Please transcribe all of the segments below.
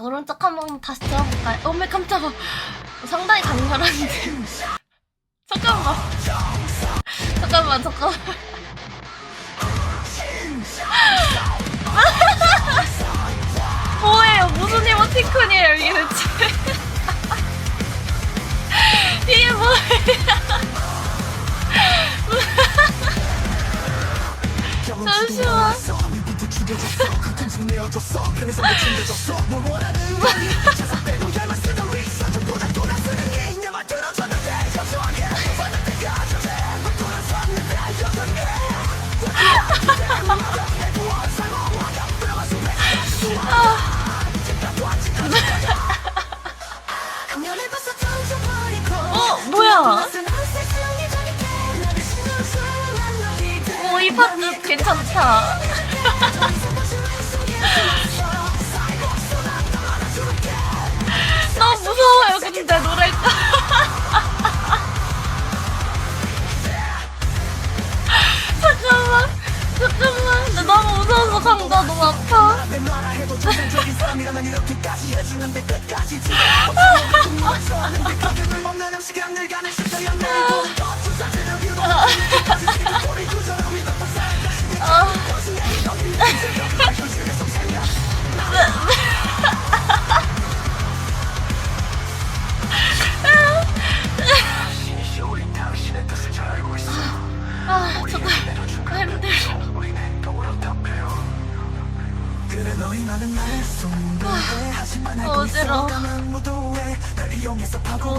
오른쪽 한번 다시 들어볼까요? 어메 깜짝아. 상당히 강렬한데. 잠깐만. 잠깐만 잠깐만. 뭐예요? 무슨 이모티콘이에요 이게 대체? 이게 뭐예요? 잠시만 어 뭐야? 오이 파트 괜찮다 너무 무서워요 근데 노래가. 잠깐만 잠깐만. 나 너무 무서워서 감자 너무 아파. 아 아, 어지러워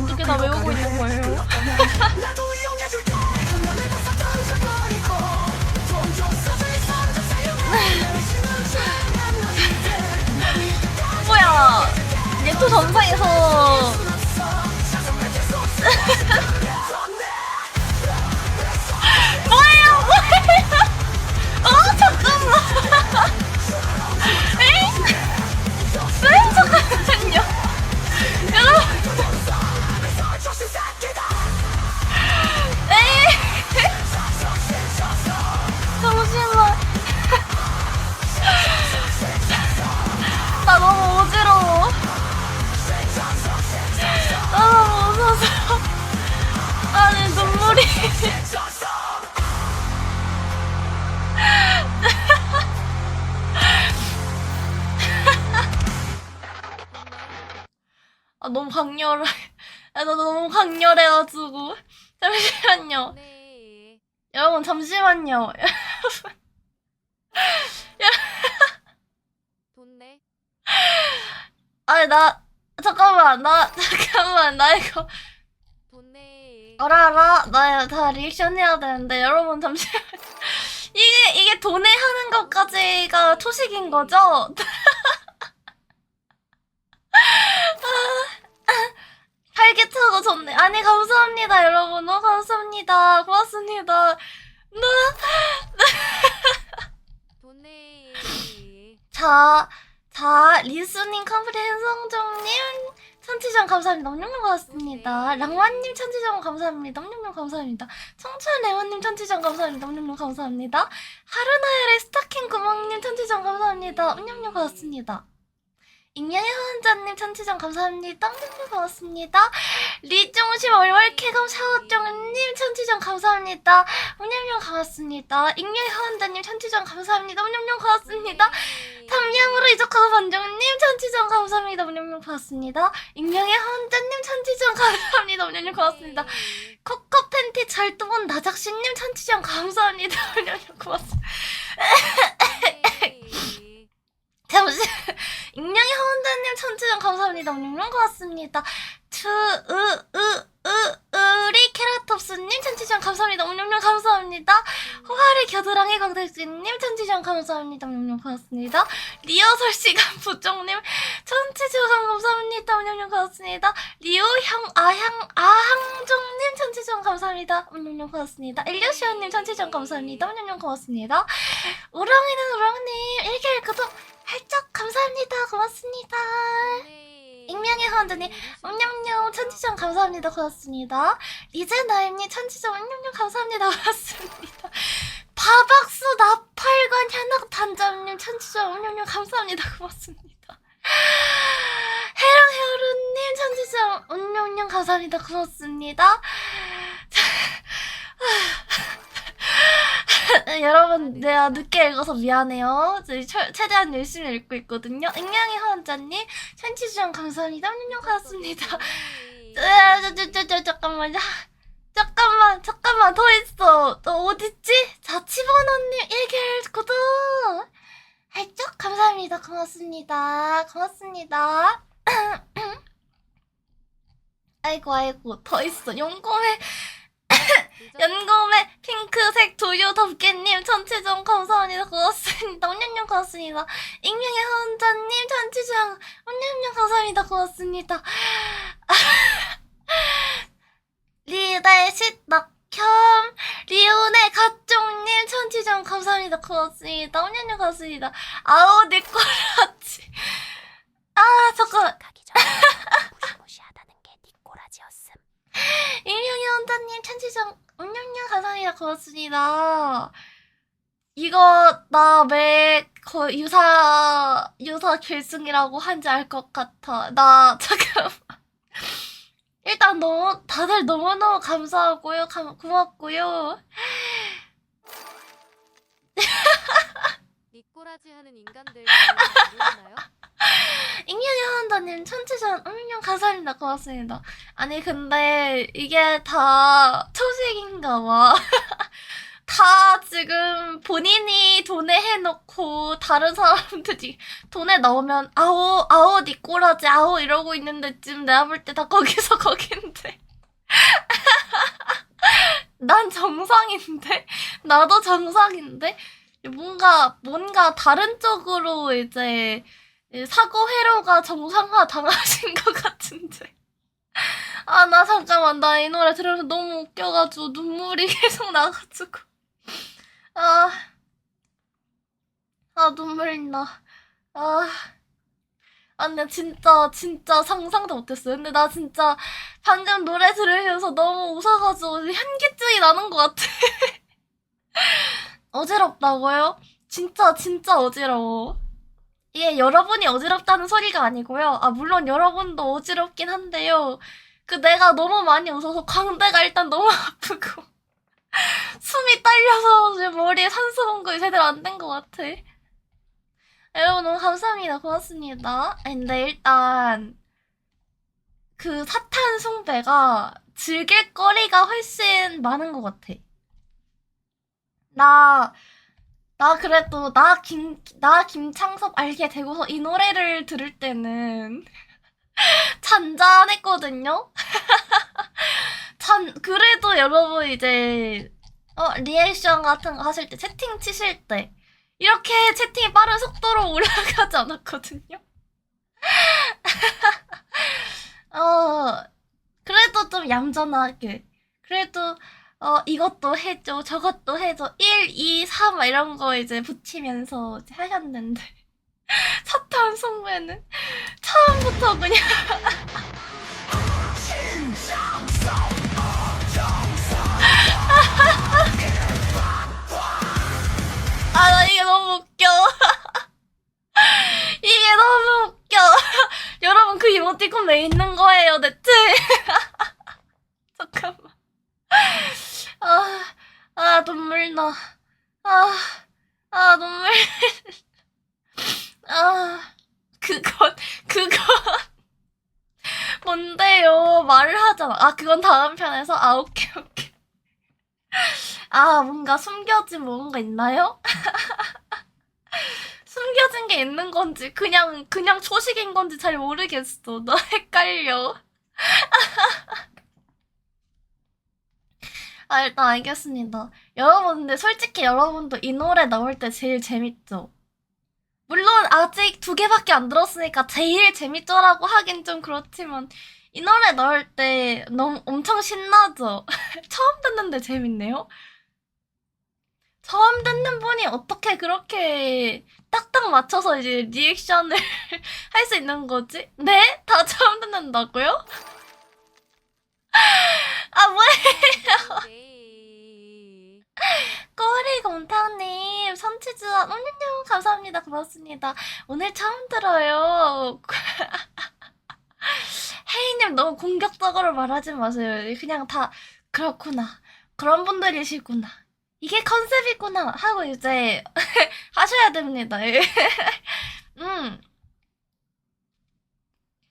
어떻게 다 외우고 있는 거예요? 또 전상에서 아 너무 강렬해 아, 나 너무 강렬해가지고 잠시만요 네. 여러분 잠시만요 돈 내. 아니 나 잠깐만 나 잠깐만 나 이거 돈 내. 알아 알아 나 다 리액션 해야 되는데 여러분 잠시만 이게 이게 돈에 하는 것까지가 초식인 거죠? 활기차고 좋네 아니 감사합니다 여러분 어 감사합니다 고맙습니다 돈 내. 자, 자, 리스닝 컴프레hen 성종님, 천지전 감사합니다. 엄룡룡 고맙습니다. 랑완님 천지전 감사합니다. 엄룡룡 감사합니다. 청춘 레원님 천지전 감사합니다. 엄룡룡 감사합니다. 하루나열의 스타킹 구멍님 천지전 감사합니다. 엄룡룡 고맙습니다. 후원자님 천지전 감사합니다. 엄룡룡 고맙습니다. 리종심 월월캐검 샤오종님 천지전 감사합니다. 엄룡룡 고맙습니다. 후원자님 천지전 감사합니다. 엄룡룡 고맙습니다. 탐양으로 이적하고 반정님 천지전 감사합니다. 운영님 고맙습니다. 익명의 헌자님 천지전 감사합니다. 운영님 고맙습니다. 코코 팬티 절도본 나작신님 천지전 감사합니다. 운영님 고맙습니다. 잠시 익명의 헌자님 천지전 감사합니다. 운영님 고맙습니다. 투으으으으리 케라톱스님 천지전 감사합니다. 운영님 감사합니다. 호화리 겨드랑이 광택진님 천지전 감사합니다. 운영님 고맙습니다. 리허설 시간 부정님 천지전 감사합니다. 운영님 고맙습니다. 리오 형 아향 아항종님 천지전 감사합니다. 운영님 고맙습니다. 일리오시오님 천지전 감사합니다. 운영님 고맙습니다. 우렁이는 우렁님 일개일 구독 활짝 감사합니다. 고맙습니다. 네. 익명의 헌드님, 음냠냠, 천지점 감사합니다. 고맙습니다. 이제나임님, 천지점, 음냠냠, 감사합니다. 고맙습니다. 바박수, 나팔관, 현악단장님, 천지점, 음냠냠, 감사합니다. 고맙습니다. 해랑해어른님, 천지점, 음냠냠, 감사합니다. 고맙습니다. 여러분, 내가 늦게 읽어서 미안해요. 저희 철- 최대한 열심히 읽고 있거든요. 응양이 하원자님, 천치주영 감사합니다. 냠냠 고맙습니다. 아, 저, 저, 저, 저, 잠깐만. 야, 잠깐만, 잠깐만, 더 있어. 너 어딨지? 자치번호님, 1개월 구독! 할쪽 감사합니다. 고맙습니다. 고맙습니다. 아이고, 아이고, 더 있어. 연금의, 연금의 핑크색 두유 덮개님, 천치정 감사합니다. 고맙습니다. 온년년 고맙습니다. 익명의 하원자님, 천치정, 온년년 감사합니다. 고맙습니다. 리달시 낙혐 리온의 가쪽님 천지점 감사합니다 고맙습니다 온년년 고맙습니다 아우 내 꼬라지 아 잠깐 가기 전에 무시무시하다는 게 네 임영희 원장님 천지점 온년년 감사합니다 고맙습니다. 이거 나왜 거의 유사 유사 결승이라고 한지 알 것 같아. 나 잠깐 일단 너무 다들 너무너무 감사하고요. 감, 고맙고요. 니꼬라지 하는 인간들 모르나요? 익명의 하한다님 천지전 음료 감사합니다. 고맙습니다. 아니 근데 이게 다 초식인가 봐. 다 지금 본인이 돈에 해놓고 다른 사람들이 돈에 넣으면 아오 아오 니 꼬라지 아오 이러고 있는데 지금 내가 볼 때 다 거기서 거긴데. 난 정상인데? 나도 정상인데? 뭔가 뭔가 다른 쪽으로 이제 사고 회로가 정상화 당하신 것 같은데 아 나 잠깐만 나 이 노래 들으면서 너무 웃겨가지고 눈물이 계속 나가지고 아, 아 눈물 나. 아, 아 근데 진짜 진짜 상상도 못했어요. 근데 나 진짜 방금 노래 들으면서 너무 웃어가지고 현기증이 나는 것 같아. 어지럽다고요? 진짜 진짜 어지러워. 이게 여러분이 어지럽다는 소리가 아니고요. 아 물론 여러분도 어지럽긴 한데요. 그 내가 너무 많이 웃어서 광대가 일단 너무 아프고. 숨이 딸려서 지금 머리에 산소 공급이 제대로 안 된 것 같아. 여러분 너무 감사합니다. 고맙습니다. 근데 일단 그 사탄 숭배가 즐길 거리가 훨씬 많은 것 같아. 나, 나 그래도 나 김, 나 김창섭 알게 되고서 이 노래를 들을 때는 잔잔했거든요? 참 그래도 여러분 이제 어 리액션 같은 거 하실 때 채팅 치실 때 이렇게 채팅이 빠른 속도로 올라가지 않았거든요. 어 그래도 좀 얌전하게 그래도 어 이것도 해줘 저것도 해줘 1, 2, 3 막 이런 거 이제 붙이면서 이제 하셨는데 사탄 송배는 처음부터 그냥 아, 나 이게 너무 웃겨. 이게 너무 웃겨. 여러분, 그 이모티콘 왜 있는 거예요, 대체? 잠깐만. 아, 아, 아, 아, 눈물. 아, 그건, 그건. 뭔데요? 말을 하잖아. 아, 그건 다음 편에서? 아, 오케이, 오케이. 아, 뭔가 숨겨진 뭔가 있나요? 숨겨진 게 있는 건지, 그냥, 그냥 초식인 건지 잘 모르겠어. 너 헷갈려. 아, 일단 알겠습니다. 여러분, 근데 솔직히 여러분도 이 노래 나올 때 제일 재밌죠? 물론 아직 두 개밖에 안 들었으니까 제일 재밌죠라고 하긴 좀 그렇지만, 이 노래 나올 때 너무 엄청 신나죠? 처음 듣는데 재밌네요? 처음 듣는 분이 어떻게 그렇게 딱딱 맞춰서 이제 리액션을 할 수 있는 거지? 네? 다 처음 듣는다고요? 아, 뭐야? 네. 꼬리 곰탕님, 선치즈원, 옴님님 감사합니다. 고맙습니다. 오늘 처음 들어요. 혜인님 너무 공격적으로 말하지 마세요. 그냥 다 그렇구나. 그런 분들이시구나. 이게 컨셉이구나 하고 이제 하셔야 됩니다. 예. 음.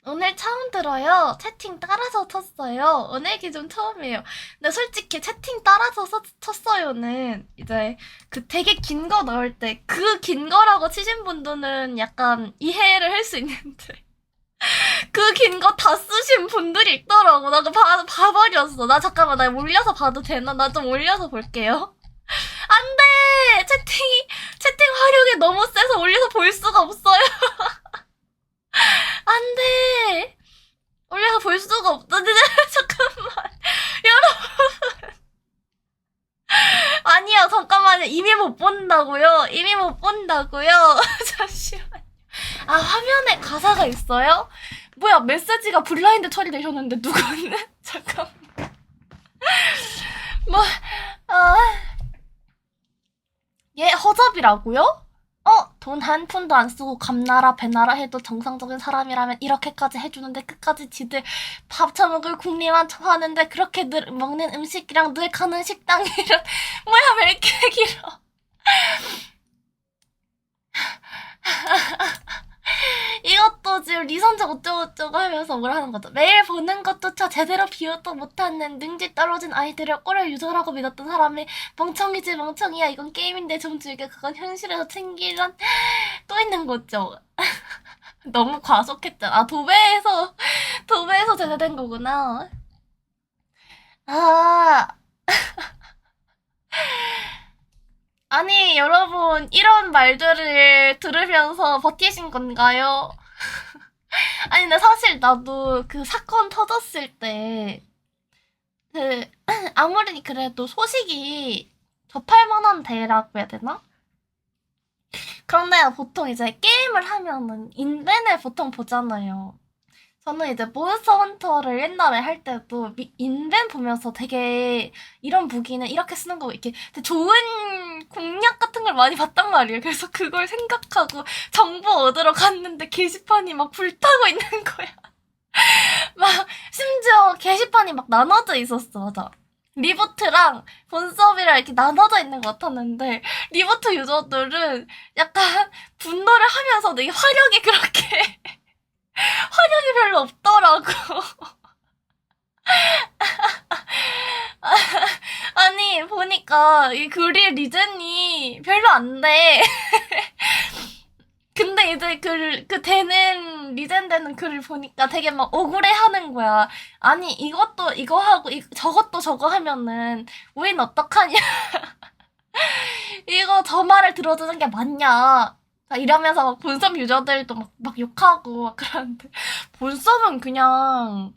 오늘 처음 들어요. 채팅 따라서 쳤어요. 오늘 기준 처음이에요. 근데 솔직히 채팅 따라서 서- 쳤어요는 이제 그 되게 긴 거 넣을 때 그 긴 거라고 치신 분들은 약간 이해를 할 수 있는데 그 긴 거 다 쓰신 분들이 있더라고. 나 그거 봐, 봐버렸어. 나 잠깐만 나 올려서 봐도 되나? 나 좀 올려서 볼게요. 안 돼! 채팅이, 채팅 화력이 너무 세서 올려서 볼 수가 없어요. 안 돼! 올려서 볼 수가 없다. 잠깐만. 여러분. 아니요, 잠깐만요. 이미 못 본다고요? 이미 못 본다고요? 잠시만요. 아, 화면에 가사가 있어요? 뭐야, 메시지가 블라인드 처리되셨는데, 누구는? 잠깐만. 뭐, 아. 얘 허접이라고요? 어? 돈 한 푼도 안 쓰고 감나라 배나라 해도 정상적인 사람이라면 이렇게까지 해주는데 끝까지 지들 밥 처먹을 궁리만 하는데 그렇게 늘 먹는 음식이랑 늘 가는 식당이랑 뭐야 왜 이렇게 길어 이것도 지금 리선적 어쩌고저쩌고 하면서 뭘 하는 거죠. 매일 보는 것조차 제대로 비웃도 못하는 능지 떨어진 아이들을 꼴을 유저라고 믿었던 사람이 멍청이지 멍청이야 이건 게임인데 좀 즐겨 그건 현실에서 챙기란 또 있는 거죠. 너무 과속했잖아. 아, 도배에서 도배에서 제대된 거구나. 아 아니 여러분 이런 말들을 들으면서 버티신 건가요? 아니 근데 사실 나도 그 사건 터졌을 때 그 아무리 그래도 소식이 접할 만한 데라고 해야 되나? 그런데 보통 이제 게임을 하면은 인벤을 보통 보잖아요. 저는 이제 몬스터 헌터를 옛날에 할 때도 미- 인벤 보면서 되게 이런 무기는 이렇게 쓰는 거고 이렇게 되게 좋은 공략 같은 걸 많이 봤단 말이에요. 그래서 그걸 생각하고 정보 얻으러 갔는데 게시판이 막 불타고 있는 거야. 막 심지어 게시판이 막 나눠져 있었어. 맞아. 리부트랑 본서비랑 이렇게 나눠져 있는 것 같았는데 리부트 유저들은 약간 분노를 하면서 되게 화력이 그렇게 화력이 별로 없더라고. 아니 보니까 이 글이 리젠이 별로 안 돼. 근데 이제 그, 그 되는 리젠 되는 글을 보니까 되게 막 억울해 하는 거야. 아니 이것도 이거 하고 이, 저것도 저거 하면은 우린 어떡하냐. 이거 저 말을 들어주는 게 맞냐. 자, 이러면서 막 본섭 유저들도 막, 막 욕하고 막 그러는데 본섭은 그냥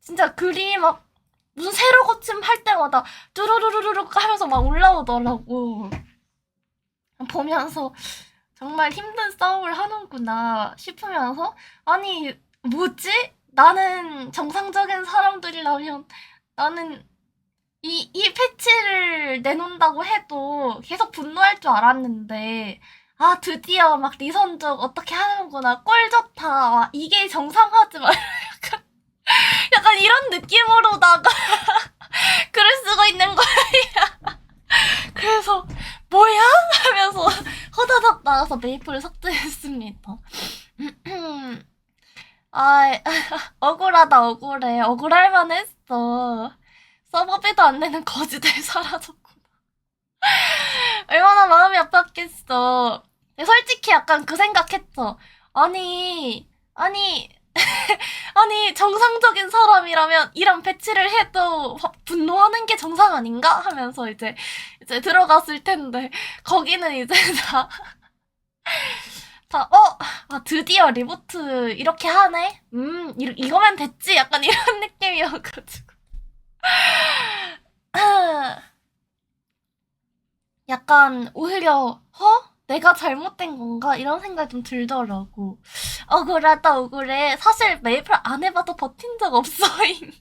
진짜 글이 막 무슨 새로 고침 할 때마다 뚜루루루루루 하면서 막 올라오더라고. 보면서 정말 힘든 싸움을 하는구나 싶으면서 아니 뭐지? 나는 정상적인 사람들이라면 나는 이, 이 패치를 내놓는다고 해도 계속 분노할 줄 알았는데 아 드디어 막 리선적 어떻게 하는구나. 꼴 좋다. 와, 이게 정상하지 말 약간 약간 이런 느낌으로다가 글을 쓰고 있는 거야. 그래서 뭐야? 하면서 허다닥 나가서 메이플을 삭제했습니다. 아 억울하다 억울해. 억울할 만했어. 서버비도 안 내는 거지들 사라졌구나. 얼마나 마음이 아팠겠어 솔직히 약간 그 생각했어 아니 아니 아니 정상적인 사람이라면 이런 배치를 해도 화- 분노하는 게 정상 아닌가 하면서 이제 이제 들어갔을 텐데 거기는 이제 다 다, 어, 아, 드디어 리부트 이렇게 하네? 음, 이, 이거면 됐지? 약간 이런 느낌이어가지고. 약간 오히려, 어? 내가 잘못된 건가? 이런 생각이 좀 들더라고. 억울하다, 억울해. 사실 메이플 안 해봐도 버틴 적 없어잉.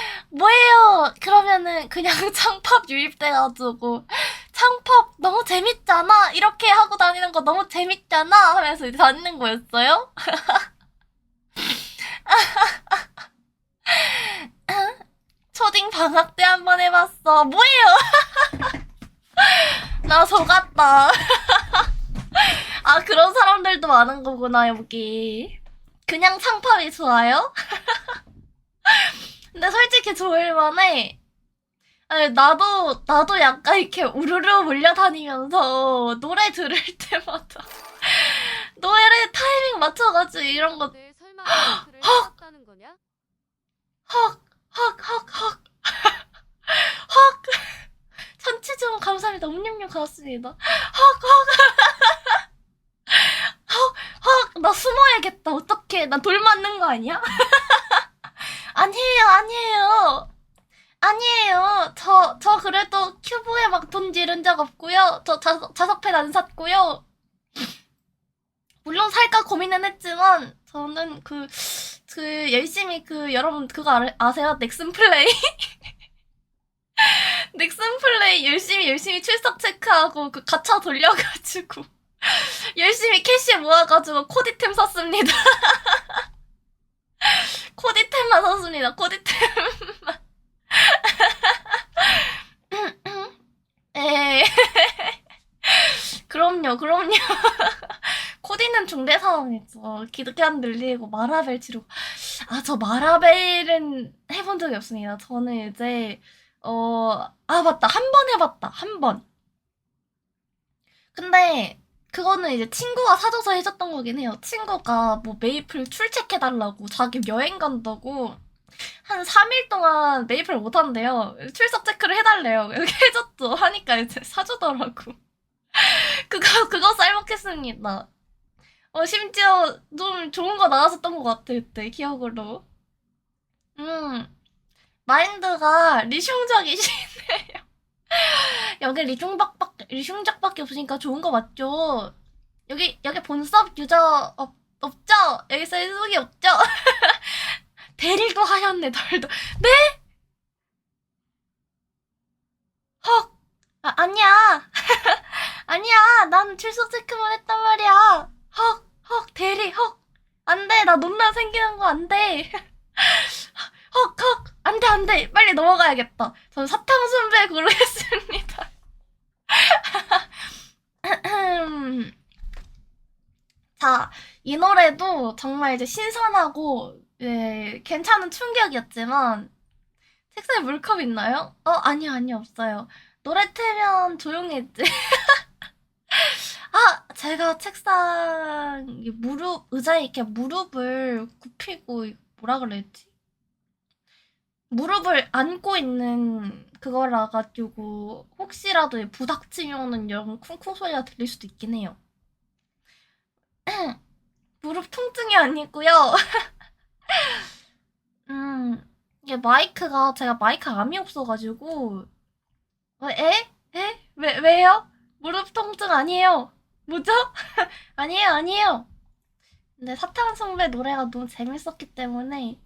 뭐예요? 그러면은 그냥 창팝 유입돼가지고 창팝 너무 재밌잖아. 이렇게 하고 다니는 거 너무 재밌잖아. 하면서 이제 다니는 거였어요. 방학 때 한 번 해봤어. 뭐예요? 나 속았다. 아, 그런 사람들도 많은 거구나, 여기. 그냥 상팝이 좋아요? 근데 솔직히 좋을만해. 나도, 나도 약간 이렇게 우르르 몰려다니면서 노래 들을 때마다 노래를 타이밍 맞춰가지고 이런 거 네, 설마 마이크를 샀다는 거냐? 헉, 헉, 헉, 헉. 헉. 천치종 감사합니다. 음료료 고맙습니다. 헉, 헉. 헉, 헉. 나 숨어야겠다. 어떡해. 나 돌 맞는 거 아니야? 아니에요, 아니에요. 아니에요. 저, 저 그래도 큐브에 막 돈 지른 적 없고요. 저 자석, 자석펜 안 샀고요. 물론 살까 고민은 했지만, 저는 그, 그, 열심히 그, 여러분 그거 아, 아세요? 넥슨 플레이? 넥슨 플레이 열심히 열심히 출석 체크하고 그 가차 돌려가지고 열심히 캐시 모아가지고 코디템 샀습니다. 코디템만 샀습니다. 코디템만. 에 그럼요, 그럼요. 코디는 중대 상황이죠. 기득권 늘리고 마라벨 치르고. 아, 저 마라벨은 해본 적이 없습니다. 저는 이제, 어, 아, 맞다. 한 번 해봤다. 한 번. 근데, 그거는 이제 친구가 사줘서 해줬던 거긴 해요. 친구가 뭐 메이플 출첵해달라고 자기 여행 간다고 한 3일 동안 메이플 못 한대요. 출석 체크를 해달래요. 이렇게 해줬죠. 하니까 이제 사주더라고. 그거, 그거 쌀먹했습니다. 어, 심지어 좀 좋은 거 나왔었던 것 같아, 그때, 기억으로. 음, 마인드가 리슝작이시네요. 여기 리슝박밖, 리슝작밖에 없으니까 좋은 거 맞죠? 여기, 여기 본섭 유저 없, 없죠? 여기 셀속이 없죠? 대리도 하셨네, 덜도. 네? 헉! 아, 아니야. 아니야. 난 출석 체크만 했단 말이야. 헉! 헉! 대리, 헉! 안 돼. 나 논란 생기는 거 안 돼. 헉! 헉! 안 돼, 안 돼. 빨리 넘어가야겠다. 전 사탕순배 고르겠습니다. 자, 이 노래도 정말 이제 신선하고, 예, 괜찮은 충격이었지만, 책상에 물컵 있나요? 어, 아니요, 아니요, 없어요. 노래 틀면 조용했지. 아, 제가 책상, 이 무릎, 의자에 이렇게 무릎을 굽히고, 뭐라 그랬지? 무릎을 안고 있는 그거라 가지고, 혹시라도 이 부닥치면은 이런 쿵쿵 소리가 들릴 수도 있긴 해요. 무릎 통증이 아니고요. 음, 이게 마이크가 제가 마이크 암이 없어가지고 어, 에? 에? 왜 왜요? 무릎 통증 아니에요. 뭐죠? 아니에요, 아니에요. 근데 사탕송배 노래가 너무 재밌었기 때문에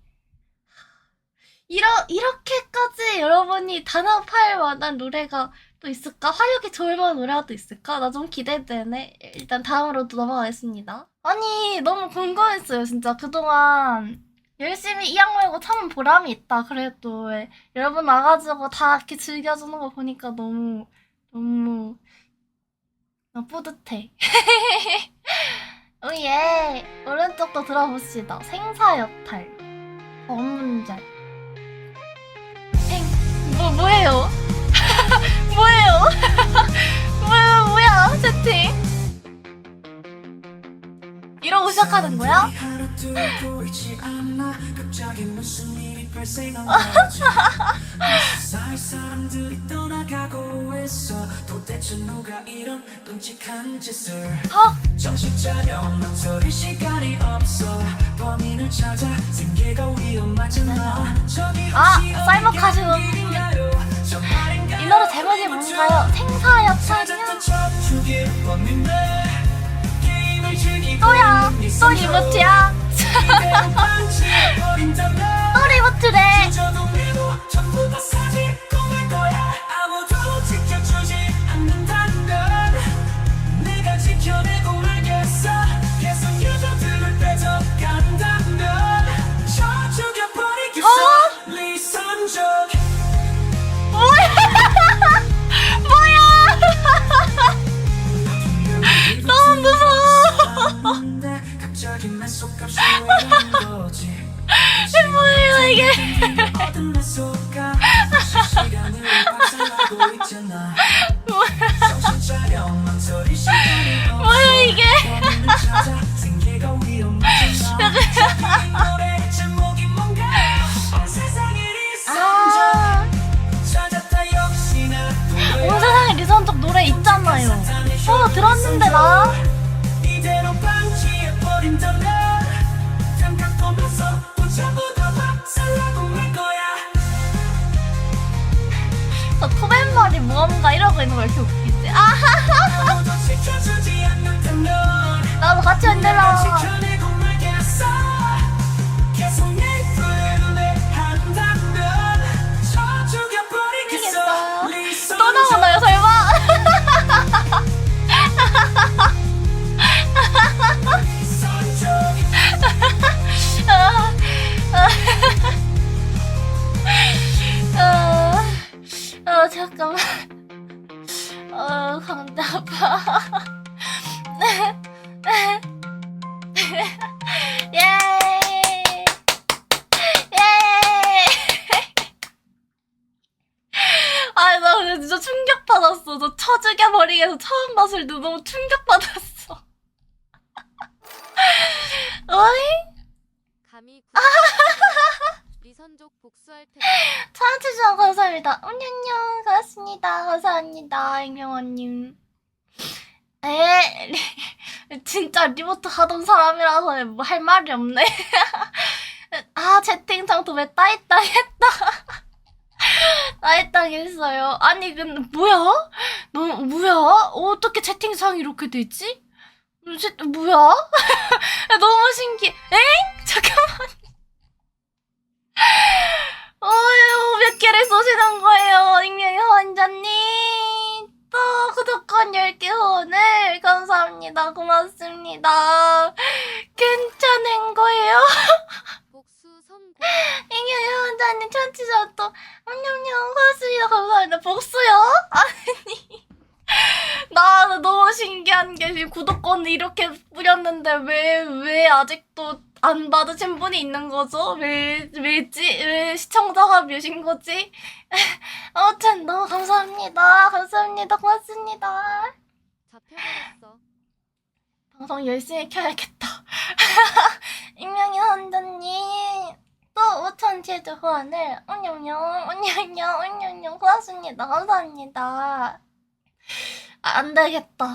이러 이렇게까지 여러분이 단합할 만한 노래가 또 있을까? 화력이 좋을 만한 노래가 또 있을까? 나 좀 기대되네. 일단 다음으로 또 넘어가겠습니다. 아니, 너무 궁금했어요, 진짜. 그동안 열심히 이악 물고 참은 보람이 있다. 그래도 왜 여러분 와가지고 다 이렇게 즐겨주는 거 보니까 너무, 너무, 나 뿌듯해. 오예. 오른쪽도 들어봅시다. 생사여탈. 검문잘. 생, 뭐, 뭐예요? 뭐예요? 뭐야, 뭐야, 채팅? 이러고 시작하는 거야? 위험하잖아 저기 아, 쌀먹 하시는 이 노래 제목이 뭔가요? 즐기고 또야, 또 방치해버린다면 또 리부트래. 시간이 없어 뭐야 이게? 아. 온 세상에 리선적 노래 있잖아요. 어 들었는데 나 토벤머리 무언가 이러고 있는 거왜 이렇게 웃기지? 아 않는다면 나도 같이 흔들어 잠깐만. 어, 광대 아파. 예! 예! 아, 나 근데 진짜 충격받았어. 저 쳐죽여버리게서 처음 때 너무 충격받았어. 어이? 감히 아. 구 리선족 복수할 테니 청취주셔서 감사합니다. 냠냠 고맙습니다. 감사합니다. 익명원님. 에 진짜 리모트 하던 사람이라서 뭐 할 말이 없네. 아 채팅창 도왜 따있다 했다. 따있다 했어요. 아니 근데 뭐야? 너 뭐야? 어떻게 채팅창이 이렇게 되지? 채, 뭐야? 너무 신기해. 엥? 잠깐만. 어휴, 몇 개를 쏘시는 거예요, 익명의 환자님. 또 구독권 10개 후원을 감사합니다. 고맙습니다. 괜찮은 거예요? 복수 성공 익명의 환자님 천치자 또 냠냠냠 고맙습니다. 감사합니다. 복수요? 아니. 나 너무 신기한 게 지금 구독권을 이렇게 뿌렸는데 왜, 왜 아직도 안 받으신 분이 있는 거죠? 왜, 왜지? 왜 시청자가 몇인 거지? 아무튼 너무 감사합니다. 감사합니다. 고맙습니다. 잡혀버렸어 방송 열심히 켜야겠다. 익명의 환자님. 또 5천 제주 후원을 온영영 온영영 온영영 고맙습니다. 감사합니다. 아, 안 되겠다.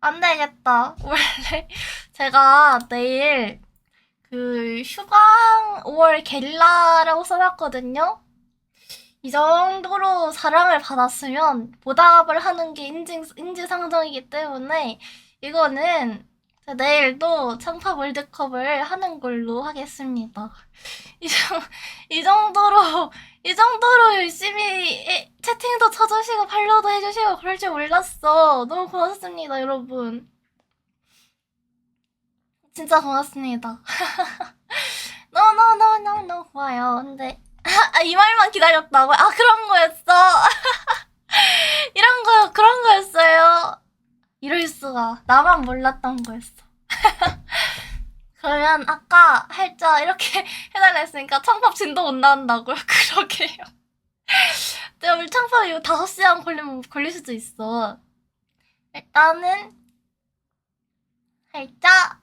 안 되겠다. 원래 제가 내일 그 휴강 5월 게릴라라고 써놨거든요. 이 정도로 사랑을 받았으면 보답을 하는 게 인증, 인지상정이기 때문에 이거는 내일도 창파 월드컵을 하는 걸로 하겠습니다. 이, 정, 이 정도로, 이 정도로 열심히 에- 채팅도 쳐주시고 팔로우도 해주시고 그럴 줄 몰랐어. 너무 고맙습니다, 여러분. 진짜 고맙습니다. 너너너너너 고마워요. 근데 아, 이 말만 기다렸다고? 아 그런 거였어. 이런 거 그런 거였어요. 이럴 수가 나만 몰랐던 거였어. 그러면 아까 살짝 이렇게 해달라 했으니까 창팝 진도 못 나온다고요? 그러게요. 내가 우리 창팝 이거 5시간 걸리면 걸릴 수도 있어. 일단은 살짝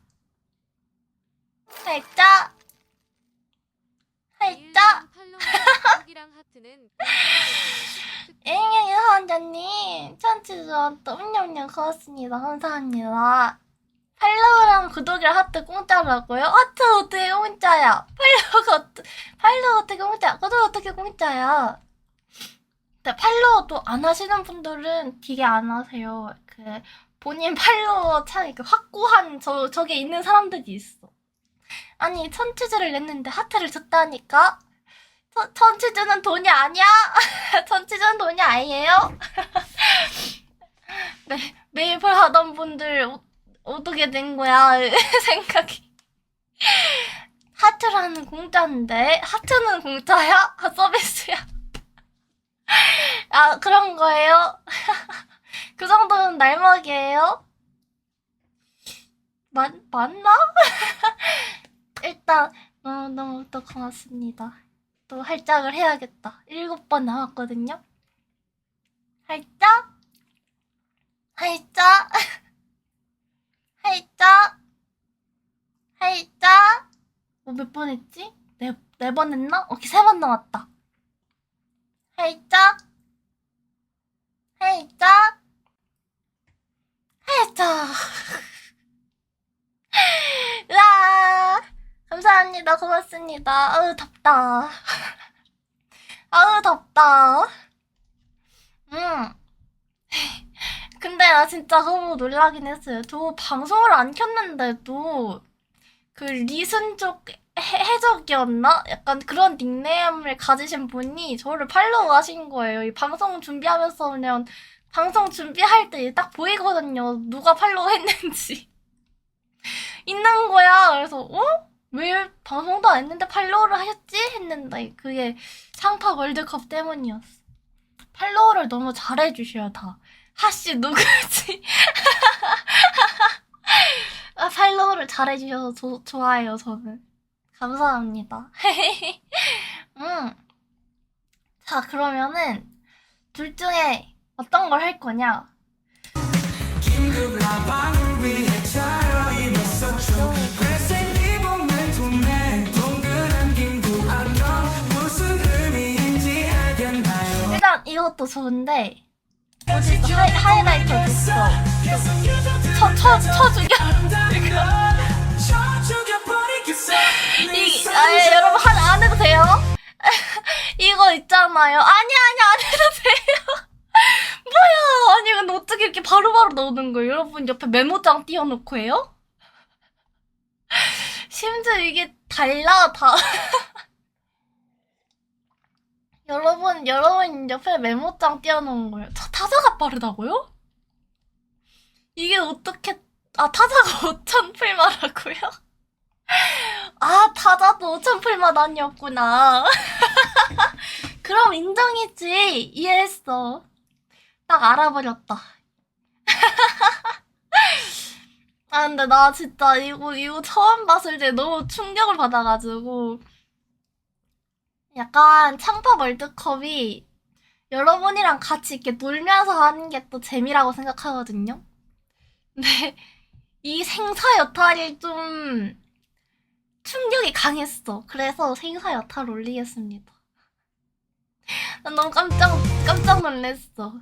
살짝. 살짝. 앵앵이 환자님. 찬치전 또 운영량 고맙습니다. 감사합니다. 팔로우랑 구독이랑 하트 공짜라고요? 하트 어떻게 공짜야? 팔로우가 어떠, 팔로우 어떻게 공짜? 구독 어떻게 공짜야? 근데 팔로우도 안 하시는 분들은 되게 안 하세요. 그 본인 팔로워 참 이렇게 확고한 저, 저게 있는 사람들이 있어 아니 천치즈를 냈는데 하트를 줬다니까 천- 천치즈는 돈이 아니야 천치즈는 돈이 아니에요 네, 매입을 하던 분들 어, 어떻게 된 거야 생각이 하트라는 공짜인데 하트는 공짜야? 아, 서비스야 아 그런 거예요? 그 정도는 날먹이에요? 맞, 맞나? 일단 너무 너무 또 고맙습니다. 또 활짝을 해야겠다. 일곱 번 남았거든요. 활짝, 활짝, 활짝, 활짝. 어, 몇번 했지? 네, 네 번 했나? 오케이, 세번 남았다. 활짝, 활짝, 활짝. 으아! 감사합니다. 고맙습니다. 아우, 덥다. 아우, 덥다. 음. 근데 나 진짜 너무 놀라긴 했어요. 저 방송을 안 켰는데도 그 리슨족 해- 해적이었나? 약간 그런 닉네임을 가지신 분이 저를 팔로우 하신 거예요. 이 방송 준비하면서 그냥 방송 준비할 때 딱 보이거든요. 누가 팔로우 했는지. 있는 거야. 그래서, 어? 왜 방송도 안 했는데 팔로우를 하셨지? 했는데 그게 상파 월드컵 때문이었어. 팔로우를 너무 잘해주셔요, 다. 하씨, 누구지? 아, 팔로우를 잘해주셔서 조- 좋아해요, 저는. 감사합니다. 음. 자, 그러면은, 둘 중에 어떤 걸 할 거냐? 이것도 좋은데, 어디 하이, 하이 라이터 됐어. 쳐, 쳐, 쳐 죽여. 이, 아, 예, 여러분, 한, 안 해도 돼요? 이거 있잖아요. 아니, 아니, 안 해도 돼요. 뭐야. 아니, 근데 어떻게 이렇게 바로바로 넣는 거예요? 여러분, 옆에 메모장 띄워놓고 해요? 심지어 이게 달라, 다. 여러분, 여러분 옆에 메모장 띄워놓은 거예요. 타, 타자가 빠르다고요? 이게 어떻게, 아, 타자가 5,000풀마라고요? 아, 타자도 5,000풀맛 아니었구나. 그럼 인정이지. 이해했어. 딱 알아버렸다. 아, 근데 나 진짜 이거, 이거 처음 봤을 때 너무 충격을 받아가지고. 약간 창파 월드컵이 여러분이랑 같이 이렇게 놀면서 하는 게 또 재미라고 생각하거든요. 근데 이 생사 여탈이 좀 충격이 강했어. 그래서 생사 여탈 올리겠습니다. 난 너무 깜짝 깜짝 놀랐어.